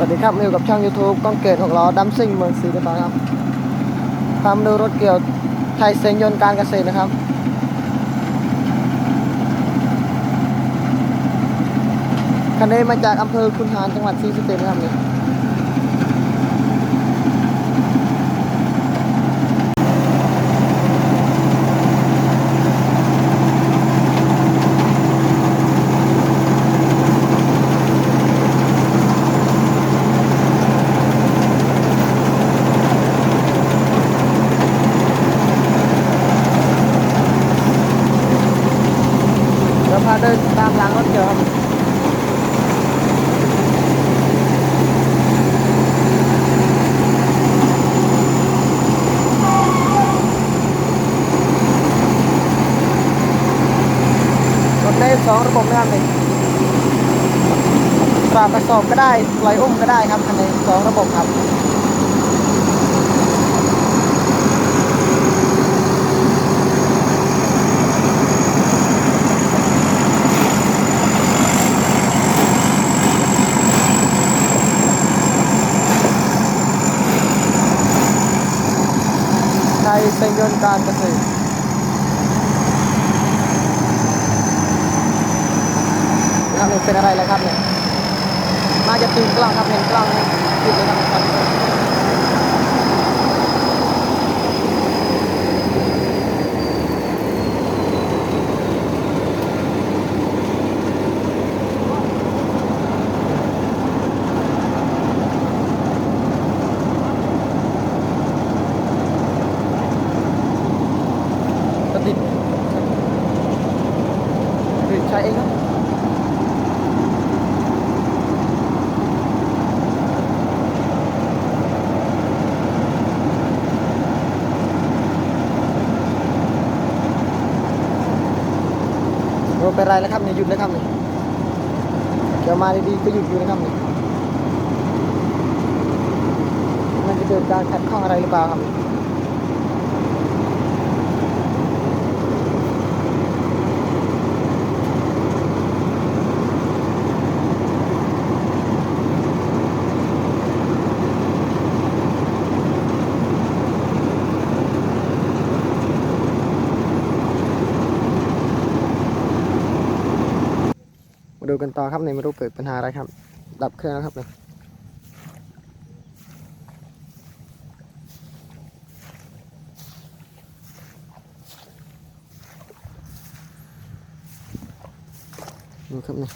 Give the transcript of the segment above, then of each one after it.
สวัสดีครับมาอยู่กับช่อง YouTube ก้องเกตหกล้อดัมซิ่งเมืองศรีนครครับพามดูรถเกี่ยวไทยเซงยนต์การเกษตรนะครับ คันนี้มาจากอำเภอคุนหารจังหวัดศรีสะเกษครับนี่ องระบบนะครับเลยปราบกระสอบก็ได้ลอยอุ้มก็ได้ครับคันนี้สองระบบครับในยเซนยนการเกษตร เป็นอะไรแล้วครับเนี่ยมาจะตีกล้องครับเห็นกล้องนี่ติดเลยครับก็ติดติดใช้เองครับโอะไรนะครับเนี่ยหยุดนะครับเนี่ยเดี๋ยวมาดีๆก็หยุดอยู่นะครับเนี่ยมันจะเกิดการขัดข้องอะไรหรือเปล่าครับ กันต่อครับในไม่รู้เกิดปัญหาอะไรครับ ดับเครื่องแล้วครับเนี่ยดูครับเนี่ย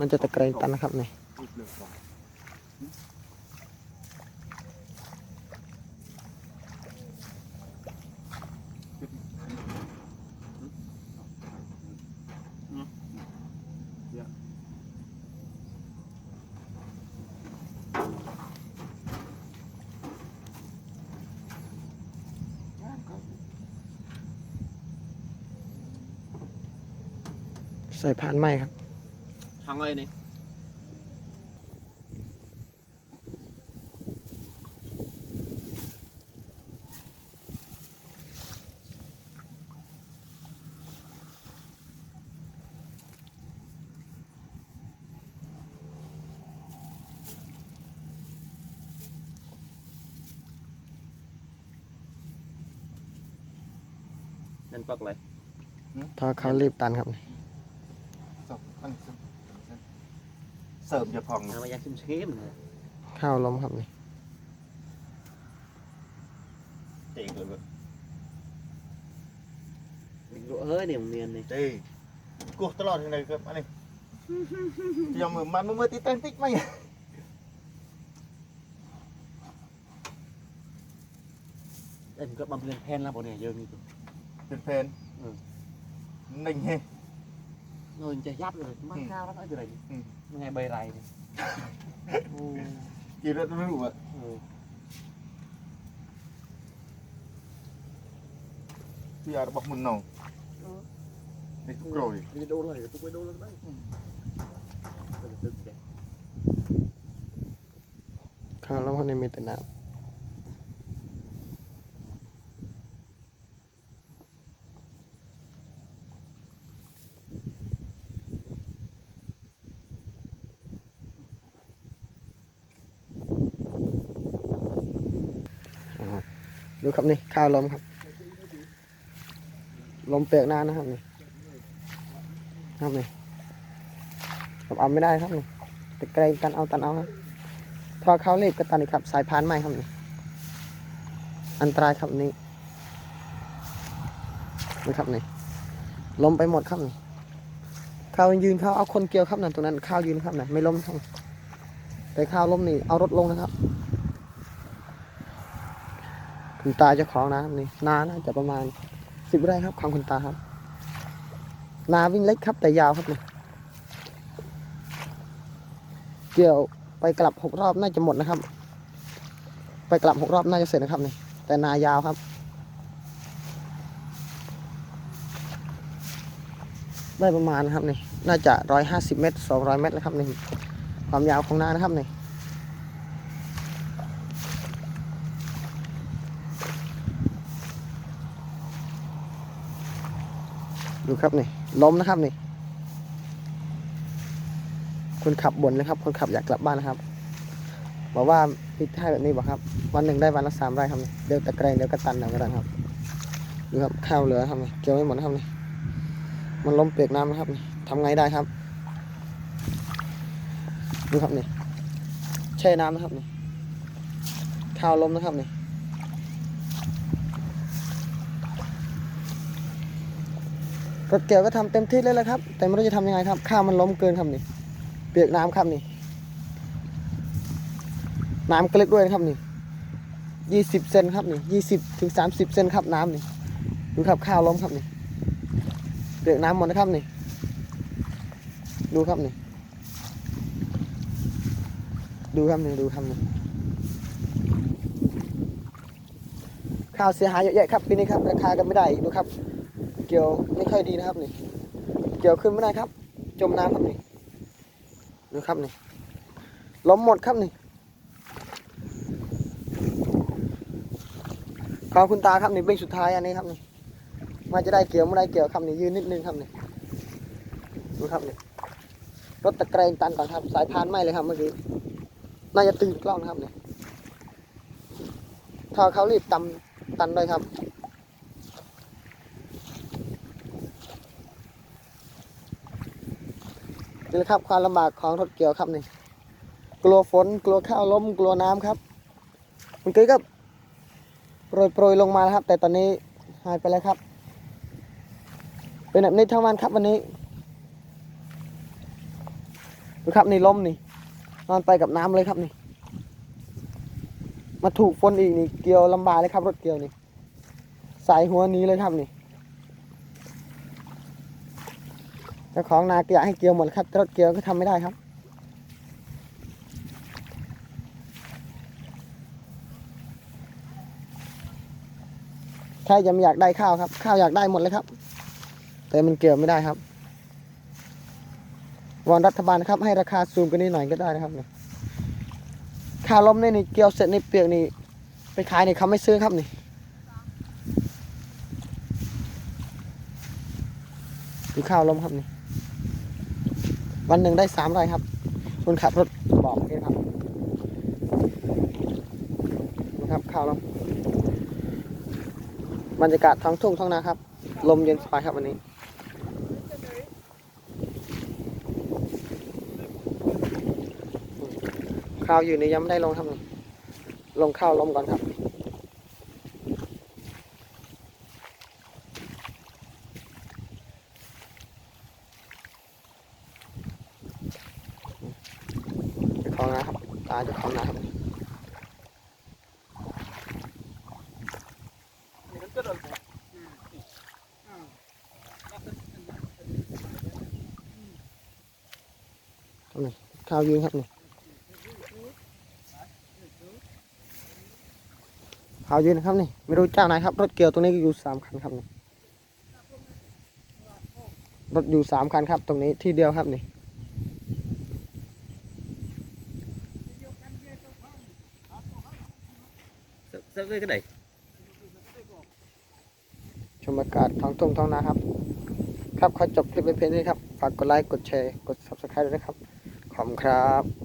มันจะตะเกรงตันนะครับเนี่ย ใส่ผ่านไหมครับทางอะไรนี่นั่นปักอะไร ถ้าเขารีบตันครับ เนี่ยเสริมจะพองน้ำมันยาเข้มเข้มๆนะข้าวล้มครับเนี่ยเจ๋งเลยดึงโลเฮ้ยเนี่ยมันเนียนนี่เจ๋งกูตลอดยังไงครับอันนี้ยอมมือมันมือตีแตงติ๊กไหมเอ็มก็บำเพ็ญแพนแล้วบ่เนี่ยเยอะนี่ตัวเป็นเพนอืมหนึ่งเฮ โน่นจะยับเลยมันข้าวแล้วก็อะไรนี่อืมมันไงใบไรนี่โอ้กี่รถไม่รู้อะเออพี่อาร์บอกมุนหนองเนี่โกรยนี่โดนเลยตุ๊กไปโดนเลยได้ตึกแกข้าวล้มข้างในมีแต่น้ำ ครับนี่ข้าวล้มครับลมเปียกหน้านะครับนี่ครับนี่ผมเอาไม่ได้ครับนี่แต่เกรงกันเอาตันเอาครับพอเขาเรีบก็ตันอีกครับ สายพานใหม่ครับนี่อันตรายครับนี่นี่ครับนี่ล้มไปหมดครับนี่ข้าวยืนข้าวเอาคนเกี่ยวครับนั่นตรงนั้นข้าวยืนครับนั่นไม่ล้มครับแต่ข้าวล้มนี่เอารถลงนะครับ คุณตาเจ้าของนะครับนี่นาน่าจะประมาณสิบไร่ครับของคุณตาครับ นาวิ่งเล็กครับแต่ยาวครับนี่เกี่ยวไปกลับหกรอบน่าจะหมดนะครับ ไปกลับหกรอบน่าจะเสร็จนะครับนี่แต่นายาวครับ ได้ประมาณนะครับนี่น่าจะร้อยห้าสิบเมตรสองร้อยเมตรนะครับนี่ความยาวของนานะครับนี่ ดูครับนี่ล้มนะครับนี่คนขับบ่นนะครับ คนขับอยากกลับบ้านนะครับ บอกว่าพิดให้แบบนี้บอกครับ วันหนึ่งได้วันละสามไร่ครับเดี๋ยวตะแกรงเดี๋ยวกระตันเดี๋ยวกระตันครับดูครับข้าวเหลือครับนี่เกี่ยวไม่หมดนะครับนี่มันล้มเปียกน้ำนะครับนี่ทำไงได้ครับดูครับนี่แช่น้ำนะครับนี่ข้าวล้มนะครับนี่ รถเกี่ยวก็ทำเต็มที่เลยแหละครับ แต่ไม่รู้จะทำยังไงครับ ข้าวมันล้มเกินครับนี่ เปียกน้ำครับนี่ น้ำกระลึกด้วยครับนี่ยี่สิบเซนครับนี่ยี่สิบถึงสามสิบเซนครับน้ำนี่ดูครับข้าวล้มครับนี่ เปียกน้ำหมดนะครับนี่ ดูครับนี่ ดูครับนี่ดูครับนี่ข้าวเสียหายเยอะแยะครับปีนี้ครับราคากันไม่ได้อีกดูครับ กี่ยวไม่ค่อยดีนะครับนี่เกี่ยวขึ้นไม่ได้ครับ จมน้ำครับนี่ดูครับนี่ล้มหมดครับนี่ของคุณตาครับนี่เป็นสุดท้ายอันนี้ครับนี่มาจะได้เกี่ยวไม่ได้เกี่ยวครับนี่ยืนนิดนึงครับนี่ดูครับนี่รถตะแกรงตันก่อนครับ สายพานไหมเลยครับเมื่อกี้น่าจะตื่นกล้องนะครับนี่ถ้าเขารีบตำตันด้วยครับ นี่แหละครับความลำบากของรถเกี่ยวครับนี่กลัวฝนกลัวข้าวล้มกลัวน้ำครับมื่อกี้ก็โปรยโปรยลงมาแล้วครับ แต่ตอนนี้หายไปแล้วครับ เป็นแบบนี้ทั้งวันครับวันนี้ดูครับนี่ล้มนี่นอนไปกับน้ำเลยครับนี่ มาถูกฝนอีกนี่เกี่ยวลำบากเลยครับ รถเกี่ยวนี่ สายหัวนี้เลยครับนี่ เจ้าของนาอยากให้เกี่ยวหมดครับรถเกี่ยวก็ทำไม่ได้ครับใครจะไม่อยากได้ข้าวครับ ข้าวอยากได้หมดเลยครับ แต่มันเกี่ยวไม่ได้ครับวอนรัฐบาลครับให้ราคาสูงกว่านี้หน่อยก็ได้นะครับนี่ข้าวล้มนี่นี่เกี่ยวเสร็จนี่เปียกนี่ไปขายนี่เขาไม่ซื้อครับนี่ดูข้าวล้มครับนี่ วันหนึ่งได้สามไร่ครับคนขับรถบอกเมื่อกี้ครับดูครับข้าวล้มบรรยากาศท้องทุ่งท้องนาครับ ลมเย็นสบายครับวันนี้ข้าวอยู่ในยังไม่ได้ลงครับลงข้าวลมก่อนครับ เจ้าของนาาเจ้าของนาครับข้าวยืนครับนี่ข้าวยืนนะครับนี่ไม่รู้เจ้าไหนครับ รถเกี่ยวตรงนี้อยู่สามคันครับนี่รถอยู่สามคันครับ ตรงนี้ที่เดียวครับนี่ เซิร์ฟเวอร์ก็ได้ชมอากาศท้องทุ่งท้องนาครับ ครับขอจบคลิปเป็นเพียงเท่านี้ครับ ฝากกดไลค์ กดแชร์ กด subscribe ด้วยนะครับ ขอบคุณครับ